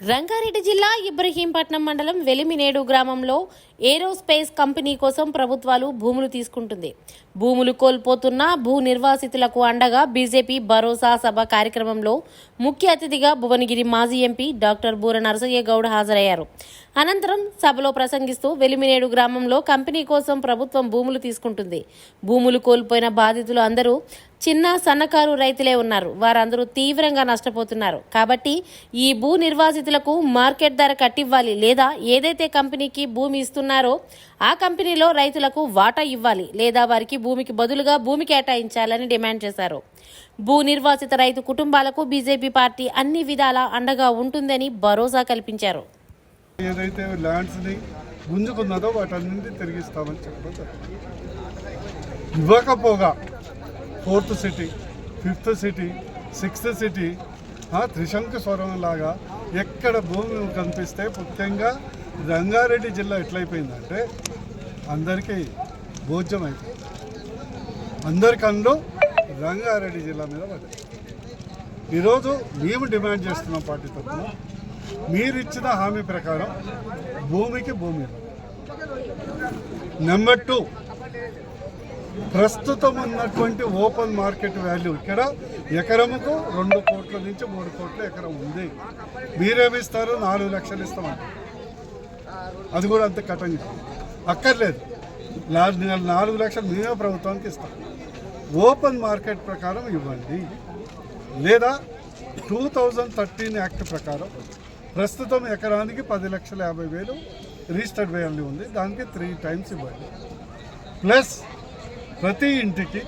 రంగారెడ్డి జిల్లా ఇబ్రహీంపట్నం మండలం వెలిమినేడు గ్రామంలో ఏరోస్పేస్ కంపెనీ కోసం ప్రభుత్వాలు భూములు తీసుకుంటుంది. భూములు కోల్పోతున్న భూ నిర్వాసితులకు అండగా బీజేపీ భరోసా సభ కార్యక్రమంలో ముఖ్య అతిథిగా భువనగిరి మాజీ ఎంపీ డాక్టర్ బూర నరసయ్య గౌడ్ హాజరయ్యారు. అనంతరం సభలో ప్రసంగిస్తూ వెలిమినేడు గ్రామంలో కంపెనీ కోసం ప్రభుత్వం భూములు తీసుకుంటుంది. భూములు కోల్పోయిన బాధితులు అందరూ చిన్న సన్నకారు రైతులే ఉన్నారు. వారందరూ తీవ్రంగా నష్టపోతున్నారు. కాబట్టి ఈ భూ నిర్వాసితులకు మార్కెట్ ధర కట్టివ్వాలి లేదా ఏదైతే కంపెనీకి భూమి ఇస్తున్న ఇస్తున్నారో ఆ కంపెనీలో రైతులకు వాటా ఇవ్వాలి లేదా వారికి భూమికి బదులుగా భూమి కేటాయించాలని డిమాండ్ చేశారు. భూ నిర్వాసిత రైతు కుటుంబాలకు బీజేపీ పార్టీ అన్ని విధాలా అండగా ఉంటుందని భరోసా కల్పించారు. ఏదైతే ల్యాండ్స్ని గుంజుకున్నదో వాటన్నింటినీ తిరిగిస్తామని చెప్పడం ఇవ్వకపోగా fourth city fifth city sixth city త్రిశంకు స్వరం లాగా ఎక్కడ భూమి కనిపిస్తే ముఖ్యంగా రంగారెడ్డి జిల్లా ఎట్లయిపోయిందంటే అందరికీ భోజ్యం అయిపోయింది అందరికన్నా రంగారెడ్డి జిల్లా మీద పడ్డాయి. ఈరోజు మేము డిమాండ్ చేస్తున్నాం పార్టీ తరఫున మీరు ఇచ్చిన హామీ ప్రకారం భూమికి భూమి నెంబర్ టూ ప్రస్తుతం ఉన్నటువంటి ఓపెన్ మార్కెట్ వాల్యూ ఇక్కడ ఎకరముకు రెండు కోట్ల నుంచి మూడు కోట్ల ఎకరం ఉంది. మీరేమిస్తారు? నాలుగు లక్షలు ఇస్తామంటారు. అది కూడా అంత కట్టం అక్కర్లేదు. నా- నాలుగు లక్షలు మేమే ప్రభుత్వానికి ఇస్తాం. ఓపెన్ మార్కెట్ ప్రకారం ఇవ్వండి. లేదా టూ థౌజండ్ థర్టీన్ యాక్ట్ ప్రకారం ప్రస్తుతం ఎకరానికి పది లక్షల యాభై వేలు రిజిస్టర్డ్ వేయాలని ఉంది. దానికి త్రీ టైమ్స్ ఇవ్వండి. ప్లస్ ప్రతి ఇంటికి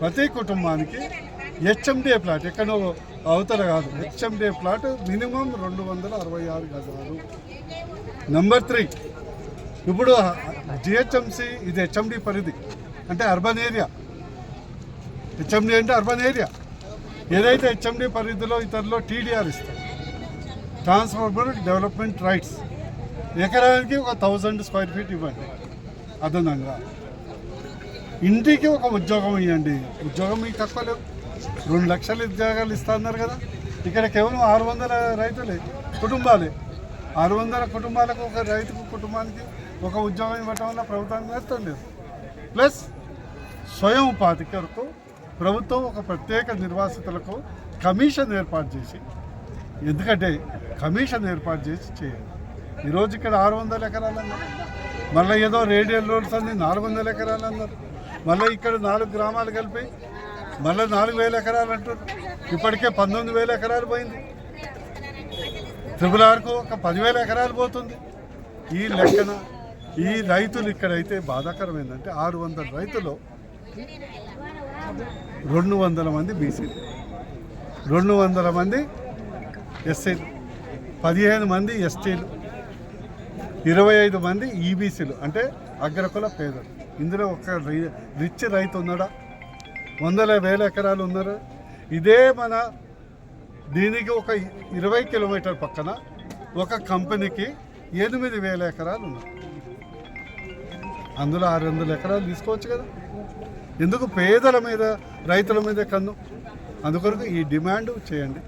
ప్రతి కుటుంబానికి హెచ్ఎండిఏ ప్లాట్ ఎక్కడో అవతల కాదు. హెచ్ఎండిఏ ప్లాట్ మినిమం రెండు వందల అరవై ఆరు గజాలు. నెంబర్ త్రీ ఇప్పుడు జిహెచ్ఎంసి ఇది హెచ్ఎండి పరిధి. అంటే అర్బన్ ఏరియా. హెచ్ఎండి అంటే అర్బన్ ఏరియా. ఏదైతే హెచ్ఎండి పరిధిలో ఇతరులో టీడీఆర్ ఇస్తారు ట్రాన్స్ఫార్మర్ డెవలప్మెంట్ రైట్స్ ఎకరానికి ఒక థౌజండ్ స్క్వేర్ ఫీట్ ఇవ్వండి అదనంగా. ఇంటికి ఒక ఉద్యోగం ఇవ్వండి ఉద్యోగం మీకు తక్కువ లేవు. రెండు లక్షల ఉద్యోగాలు ఇస్తున్నారు కదా. ఇక్కడ కేవలం ఆరు వందల రైతులే కుటుంబాలే. ఆరు వందల కుటుంబాలకు ఒక రైతుకు కుటుంబానికి ఒక ఉద్యోగం ఇవ్వటం వల్ల ప్రభుత్వానికి నష్టం లేదు ప్లస్ స్వయం ఉపాధి కొరకు ప్రభుత్వం ఒక ప్రత్యేక నిర్వాసితులకు కమిషన్ ఏర్పాటు చేసి ఎందుకంటే కమిషన్ ఏర్పాటు చేసి చేయాలి. ఈరోజు ఇక్కడ ఆరు వందల ఎకరాలు అన్నారు మళ్ళీ ఏదో రేడియల్ రోడ్స్ అన్ని నాలుగు వందల ఎకరాలు అన్నారు మళ్ళీ ఇక్కడ నాలుగు గ్రామాలు కలిపి మళ్ళీ నాలుగు వేల ఎకరాలు అంటారు ఇప్పటికే పంతొమ్మిది వేల ఎకరాలు పోయింది. త్రిపుల్ ఆర్కు ఒక పదివేల ఎకరాలు పోతుంది. ఈ లెక్కన ఈ రైతులు ఇక్కడైతే బాధాకరం ఏంటంటే ఆరు వందల రైతులు రెండు వందల మంది బీసీలు రెండు వందల మంది ఎస్సీలు పదిహేను మంది ఎస్టీలు ఇరవై ఐదు మంది ఈబీసీలు అంటే అగ్రకుల పేదలు. ఇందులో ఒక రి- రిచ్ రైతు ఉన్నాడా? వందల వేల ఎకరాలు ఉన్నారు? ఇదే మన దీనికి ఒక ఇరవై కిలోమీటర్ పక్కన ఒక కంపెనీకి ఎనిమిది వేల ఎకరాలు ఉన్నాయి. అందులో ఆరు వందల ఎకరాలు తీసుకోవచ్చు కదా? ఎందుకు పేదల మీద రైతుల మీద కన్ను? అందుకొరకు ఈ డిమాండ్ చేయండి.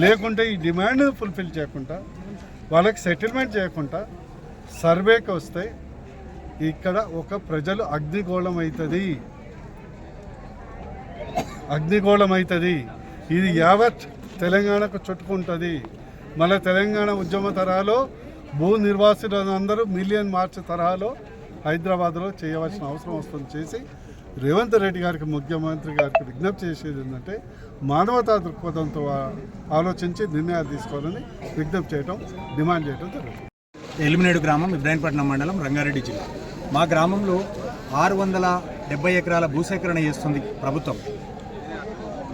లేకుంటే ఈ డిమాండ్ ఫుల్ఫిల్ చేయకుండా వాళ్ళకి సెటిల్మెంట్ చేయకుండా సర్వేకి వస్తే ఇక్కడ ఒక ప్రజలు అగ్నిగోళం అవుతుంది. అగ్నిగోళం అవుతుంది ఇది యావత్ తెలంగాణకు చుట్టుకుంటుంది. మన తెలంగాణ ఉద్యమ తరహాలో భూ నిర్వాసితులందరూ మిలియన్ మార్చ్ తరహాలో హైదరాబాద్లో చేయవలసిన అవసరం వస్తుంది చేసి రేవంత్ రెడ్డి గారికి ముఖ్యమంత్రి గారికి విజ్ఞప్తి చేసేది ఏంటంటే మానవతా దృక్పథంతో ఆలోచించి నిర్ణయాలు తీసుకోవాలని విజ్ఞప్తి చేయడం డిమాండ్ చేయడం జరుగుతుంది. ఎలిమినేడు గ్రామం ఇబ్రాహీంపట్నం మండలం రంగారెడ్డి జిల్లా. మా గ్రామంలో ఆరు వందల డెబ్బై ఎకరాల భూసేకరణ చేస్తుంది ప్రభుత్వం.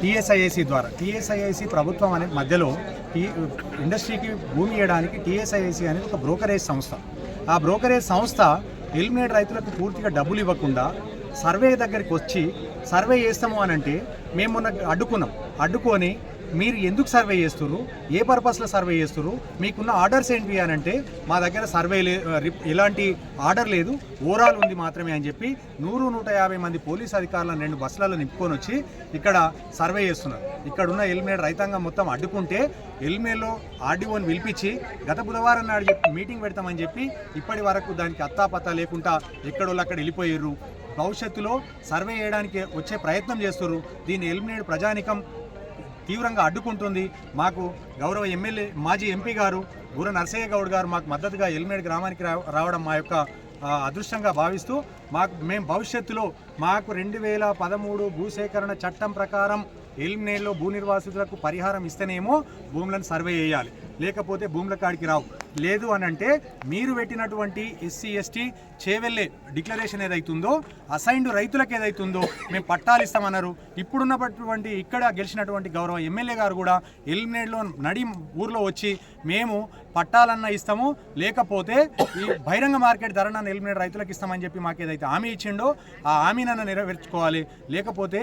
టీఎస్ఐఐసి ద్వారా టీఎస్ఐఐసి ప్రభుత్వం అనే మధ్యలో టీ ఇండస్ట్రీకి భూమి ఇవ్వడానికి టీఎస్ఐఐసి అనేది ఒక బ్రోకరేజ్ సంస్థ. ఆ బ్రోకరేజ్ సంస్థ ఎలిమినేట్ రైతులకు పూర్తిగా డబ్బులు ఇవ్వకుండా సర్వే దగ్గరికి వచ్చి సర్వే చేస్తాము అని అంటే మేము మొన్న అడ్డుకున్నాం. అడ్డుకొని మీరు ఎందుకు సర్వే చేస్తున్నారు ఏ పర్పస్లో సర్వే చేస్తున్నారు మీకున్న ఆర్డర్స్ ఏంటి అని అంటే మా దగ్గర సర్వే లే రిప్- ఎలాంటి ఆర్డర్ లేదు. ఓవరాల్ ఉంది మాత్రమే అని చెప్పి నూరు నూట యాభై మంది పోలీస్ అధికారులను రెండు బస్సులలో నింపుకొని వచ్చి ఇక్కడ సర్వే చేస్తున్నారు. ఇక్కడ ఉన్న ఎల్మేడ్ రైతాంగం మొత్తం అడ్డుకుంటే ఎల్మేలో ఆర్డీఓని పిలిపించి గత బుధవారం నాడు చెప్పి మీటింగ్ పెడతామని చెప్పి ఇప్పటి వరకు దానికి అత్తాపత్తా లేకుండా ఎక్కడోళ్ళు అక్కడ వెళ్ళిపోయారు భవిష్యత్తులో సర్వే చేయడానికి వచ్చే ప్రయత్నం చేస్తున్నారు దీన్ని ఎలిమినేట్ ప్రజానికం తీవ్రంగా అడ్డుకుంటుంది. మాకు గౌరవ ఎమ్మెల్యే మాజీ ఎంపీ గారు గుర నరసయ్య గౌడ్ గారు మాకు మద్దతుగా ఎల్మేడ్ గ్రామానికి రా- రావడం మా యొక్క అదృష్టంగా భావిస్తూ మాకు మేము భవిష్యత్తులో మాకు రెండు వేల పదమూడు భూసేకరణ చట్టం ప్రకారం ఎలిమినేట్లో భూ నిర్వాసితులకు పరిహారం ఇస్తేనేమో భూములను సర్వే చేయాలి. లేకపోతే భూముల కాడికి రావు. లేదు అని అంటే మీరు పెట్టినటువంటి ఎస్సీ ఎస్టీ చేవెళ్ళే డిక్లరేషన్ ఏదైతుందో అసైన్డ్ రైతులకు ఏదైతుందో మేము పట్టాలు ఇస్తామన్నారు. ఇప్పుడున్నటువంటి ఇక్కడ గెలిచినటువంటి గౌరవ ఎమ్మెల్యే గారు కూడా ఎలిమినేట్లో నడి ఊర్లో వచ్చి మేము పట్టాలన్నా ఇస్తాము లేకపోతే ఈ బహిరంగ మార్కెట్ ధరన ఎలిమినేట్ రైతులకు ఇస్తామని చెప్పి మాకు ఏదైతే హామీ ఇచ్చిండో ఆ హామీనన్న నెరవేర్చుకోవాలి. లేకపోతే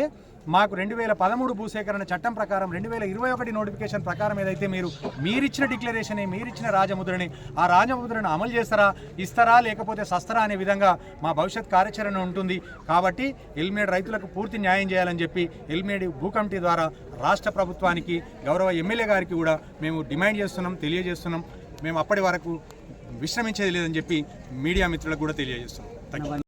మాకు రెండు వేల పదమూడు భూసేకరణ చట్టం ప్రకారం రెండు వేల ఇరవై ఒకటి నోటిఫికేషన్ ప్రకారం ఏదైతే మీరు మీరిచ్చిన డిక్లరేషన్ మీరిచ్చిన రాజముద్రని ఆ రాజముద్రను అమలు చేస్తారా ఇస్తారా లేకపోతే సస్తరా అనే విధంగా మా భవిష్యత్ కార్యాచరణ ఉంటుంది. కాబట్టి ఎల్మేడ్ రైతులకు పూర్తి న్యాయం చేయాలని చెప్పి ఎల్మేడ్ భూ కమిటీ ద్వారా రాష్ట్ర ప్రభుత్వానికి గౌరవ ఎమ్మెల్యే గారికి కూడా మేము డిమాండ్ చేస్తున్నాం తెలియజేస్తున్నాం. మేము అప్పటి వరకు విశ్రమించేది లేదని చెప్పి మీడియా మిత్రులకు కూడా తెలియజేస్తున్నాం.